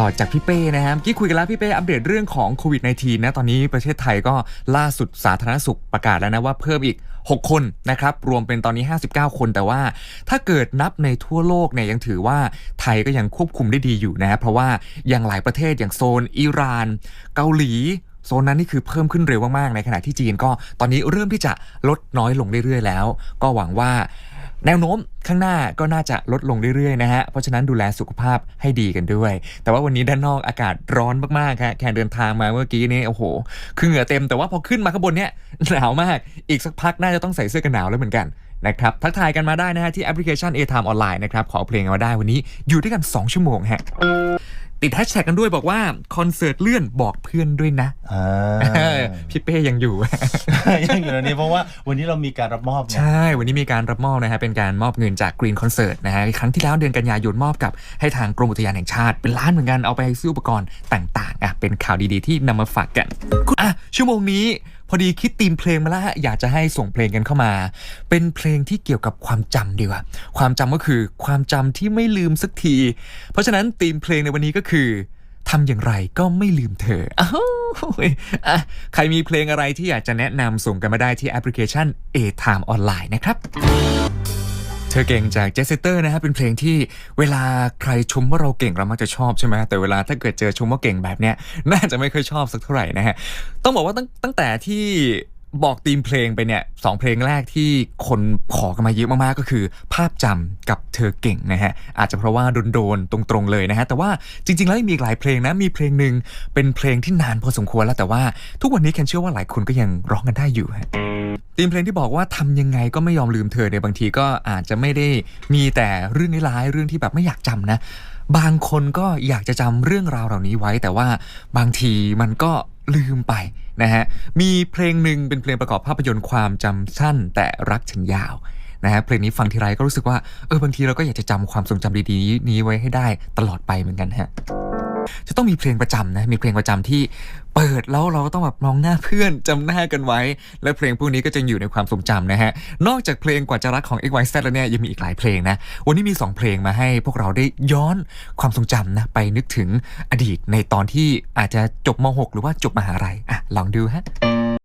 ต่อจากพี่เป้นะครับกี้คุยกันแล้วพี่เป้อัปเดตเรื่องของโควิด -19 นะตอนนี้ประเทศไทยก็ล่าสุดสาธารณสุขประกาศแล้วนะว่าเพิ่มอีก 6 คนนะครับ รวมเป็นตอนนี้ 59 คนแต่ว่า ถ้าเกิดนับในทั่วโลกเนี่ยยังถือว่าไทยก็ยังควบคุมได้ดีอยู่นะครับเพราะว่าอย่างหลายประเทศอย่างโซนอิหร่าน เกาหลีโซนนั้นนี่คือเพิ่มขึ้นเร็วมากๆในขณะที่จีนก็ตอนนี้เริ่มที่จะลดน้อยลงเรื่อยๆแล้ว ก็หวังว่า แนวโน้มข้างหน้าก็น่าจะลดลงเรื่อยๆนะฮะ เพราะฉะนั้นดูแลสุขภาพให้ดีกันด้วย แต่ว่าวันนี้ด้านนอกอากาศร้อนมากๆครับแค่เดินทางมาเมื่อกี้นี้โอ้โห คือเหงื่อเต็มแต่ว่าพอขึ้นมาข้างบนเนี้ยหนาวมาก อีกสักพักน่าจะต้องใส่เสื้อกันหนาวแล้วเหมือนกันนะครับ ทักทายกันมาได้นะฮะที่แอปพลิเคชัน A Time ออนไลน์นะครับ ขอเพลงมาได้วันนี้อยู่ด้วยกัน 2 ชั่วโมงฮะ ติดแฮชแท็กกันด้วยบอกว่า คอนเสิร์ตเลื่อนบอกเพื่อนด้วยนะอ่าพี่เป้ยังอยู่ ยังอยู่ในนี้เพราะว่าวันนี้เรามีการรับมอบไงใช่ วันนี้มีการรับมอบนะฮะเป็นการมอบเงินจาก Green Concert นะฮะครั้งที่แล้วเดือนกันยายนมอบกับให้ทางกรมอุทยานแห่งชาติ เป็นล้านเหมือนกันเอาไปซื้ออุปกรณ์ต่างๆอะเป็นข่าวดีๆที่นำมาฝากกันอะชั่วโมงนี้ พอดีคิดตีมเพลงมาแล้วฮะอยากจะให้ส่งเพลงกันเข้ามา เป็นเพลงที่เกี่ยวกับความจำดีกว่า ความจำก็คือความจำที่ไม่ลืมสักที เพราะฉะนั้นตีมเพลงในวันนี้ก็คือทำอย่างไรก็ไม่ลืมเธออ้าวใครมีเพลงอะไรที่อยากจะแนะนำส่งกันมาได้ที่แอปพลิเคชัน A Time ออนไลน์นะครับ ธอเก่งจากเจสเตอร์นะฮะเป็นเพลงที่เวลาใครชมว่าเราเก่งเรามักจะชอบใช่ไหมแต่เวลาถ้าเกิดเจอชมว่าเก่งแบบเนี้ยน่าจะไม่ค่อยชอบสักเท่าไหร่นะฮะต้องบอกว่าตั้งตั้งแต่ที่ บอกธีมเพลงไปเนี่ยสองเพลงแรกที่คนขอกันมาเยอะมากๆก็คือ ภาพจำกับเธอเก่งนะฮะอาจจะเพราะว่าโดนๆตรงๆเลยนะฮะแต่ว่าจริง ๆ แล้วมีอีกหลายเพลงนะมีเพลงหนึ่งเป็นเพลงที่นานพอสมควรแล้วแต่ว่าทุกวันนี้แคนเชื่อว่าหลายคนก็ยังร้องกันได้อยู่ฮะธีมเพลงที่บอกว่าทำยังไงก็ไม่ยอมลืมเธอเนี่ยบางทีก็อาจจะไม่ได้มีแต่เรื่องร้ายเรื่องที่แบบไม่อยากจำนะบางคนก็อยากจะจำเรื่องราวเหล่านี้ไว้ แต่ว่าบางทีมันก็ ลืมไปนะฮะมีเพลงหนึ่งเป็นเพลงประกอบภาพยนตร์ความจำสั้นแต่รักฉันยาวนะฮะเพลงนี้ฟังทีไรก็รู้สึกว่าเออบางทีเราก็อยากจะจำความทรงจำดีๆนี้ไว้ให้ได้ตลอดไปเหมือนกันฮะ จะต้องมีเพลงประจำนะ มีเพลงประจำที่เปิดแล้วเราก็ต้องแบบมองหน้าเพื่อนจำหน้ากันไว้ และเพลงพวกนี้ก็จะอยู่ในความทรงจำนะฮะ นอกจากเพลงกว่าจะรักของ XYZ แล้วเนี่ยยังมีอีกหลายเพลงนะ วันนี้มี 2 เพลงมาให้พวกเราได้ย้อนความทรงจำนะไปนึกถึงอดีตในตอนที่อาจจะจบม .6 หรือว่าจบมหาลัยอะลองดูฮะ